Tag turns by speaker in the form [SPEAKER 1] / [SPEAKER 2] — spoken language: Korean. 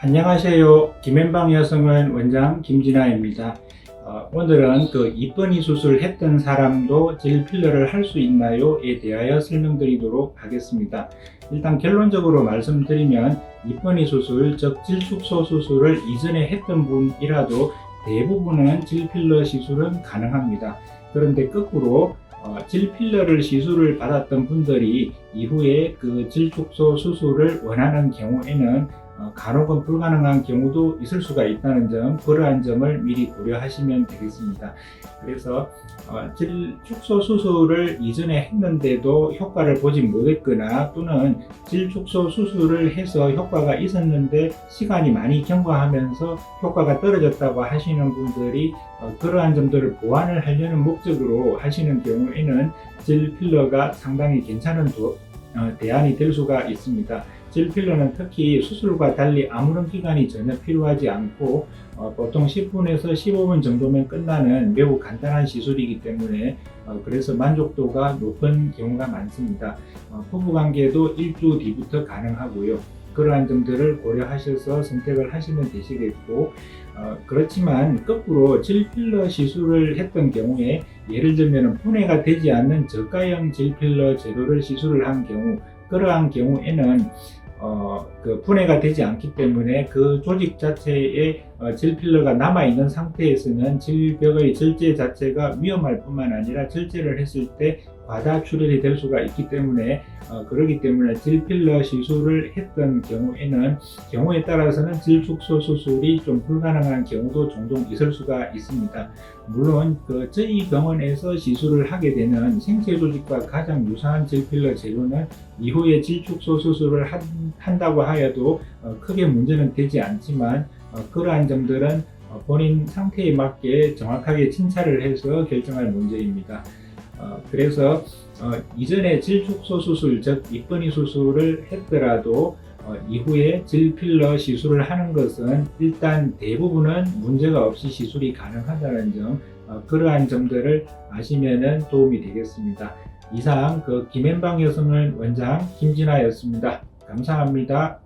[SPEAKER 1] 안녕하세요. 김현방 여성원 원장 김진아입니다. 어, 오늘은 그 입번이 수술 했던 사람도 질 필러를 할 수 있나요?에 대하여 설명드리도록 하겠습니다. 일단 결론적으로 말씀드리면 입번이 수술, 즉 질축소 수술을 이전에 했던 분이라도 대부분은 질 필러 시술은 가능합니다. 그런데 거꾸로 어, 질 필러를 시술을 받았던 분들이 이후에 그 질축소 수술을 원하는 경우에는 어, 간혹은 불가능한 경우도 있을 수가 있다는 점, 그러한 점을 미리 고려하시면 되겠습니다. 그래서 어, 질축소 수술을 이전에 했는데도 효과를 보지 못했거나 또는 질 축소 수술을 해서 효과가 있었는데 시간이 많이 경과하면서 효과가 떨어졌다고 하시는 분들이 어, 그러한 점들을 보완을 하려는 목적으로 하시는 경우에는 질 필러가 상당히 괜찮은 도- 어, 대안이 될 수가 있습니다. 질 필러는 특히 수술과 달리 아무런 기간이 전혀 필요하지 않고 어, 보통 10분에서 15분 정도면 끝나는 매우 간단한 시술이기 때문에 어, 그래서 만족도가 높은 경우가 많습니다. 어, 부부관계도 일주 뒤부터 가능하고요. 그러한 점들을 고려하셔서 선택을 하시면 되시겠고 어, 그렇지만 거꾸로 질필러 시술을 했던 경우에 예를 들면 분해가 되지 않는 저가형 질필러 제도를 시술을 한 경우 그러한 경우에는 어, 그 분해가 되지 않기 때문에 그 조직 자체에 어, 질필러가 남아 있는 상태에서는 질벽의 절제 자체가 위험할 뿐만 아니라 절제를 했을 때 과다 출혈이 될 수가 있기 때문에 어, 그러기 때문에 질필러 시술을 했던 경우에는 경우에 따라서는 질축소 수술이 좀 불가능한 경우도 종종 있을 수가 있습니다. 물론 그 저희 병원에서 시술을 하게 되는 생체 조직과 가장 유사한 질필러 재료는 이후에 질축소 수술을 한, 한다고 하여도 어, 크게 문제는 되지 않지만 어, 그러한 점들은 어, 본인 상태에 맞게 정확하게 진찰을 해서 결정할 문제입니다. 어, 그래서 어, 이전에 질축소 수술, 즉 입번이 수술을 했더라도 어, 이후에 질필러 시술을 하는 것은 일단 대부분은 문제가 없이 시술이 가능하다는 점, 어, 그러한 점들을 아시면 도움이 되겠습니다. 이상 그 김현방 여성은 원장 김진아였습니다. 감사합니다.